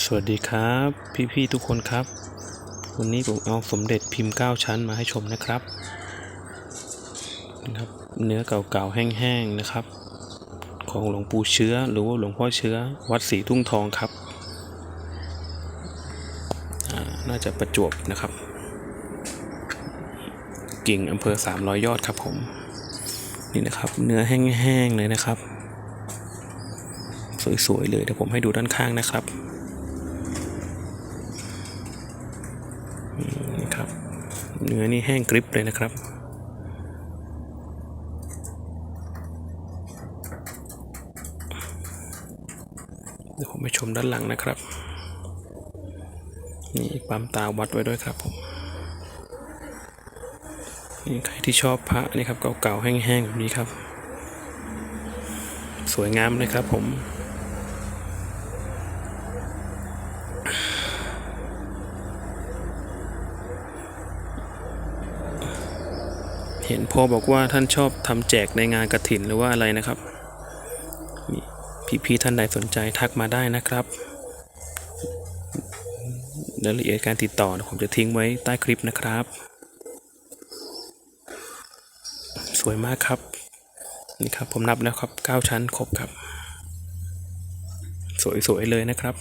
สวัสดีครับ พี่ๆทุกคนครับ วันนี้ผมเอาสมเด็จพิมพ์ 9 ชั้นมาให้ชมนะครับนะครับ เนื้อเก่าๆแห้งๆนะครับ ของหลวงปู่เชื้อหรือว่าหลวงพ่อเชื้อ วัดศรีทุ่งทองครับอ่าน่าจะประจวบนะครับ กิ่งอำเภอ 300 ยอดครับผม นี่นะครับ เนื้อแห้งๆเลยนะครับ สวยๆเลยเดี๋ยวผมให้ดูด้านข้างนะครับ ครับ เนื้อนี่แห้งกริบเลยนะครับ เดี๋ยวผมไปชมด้านหลังนะครับ นี่ปั๊มตาวัดไว้ด้วยครับผมนี่ใครที่ชอบพระนี่ครับเก่าๆแห้งๆแบบนี้ครับ สวยงามเลยครับผม ห็นพ่อบอกว่าท่านชอบทำแจกในงานกระถินหรือว่าอะไรนะครับพี่ๆท่านใดสนใจทักมาได้นะครับรายละเอียดการติดต่อผมจะทิ้งไว้ใต้คลิปนะครับ สวยมากครับ นี่ครับผมนับแล้วครับ 9 ชั้นครบครับ สวยๆเลยนะครับ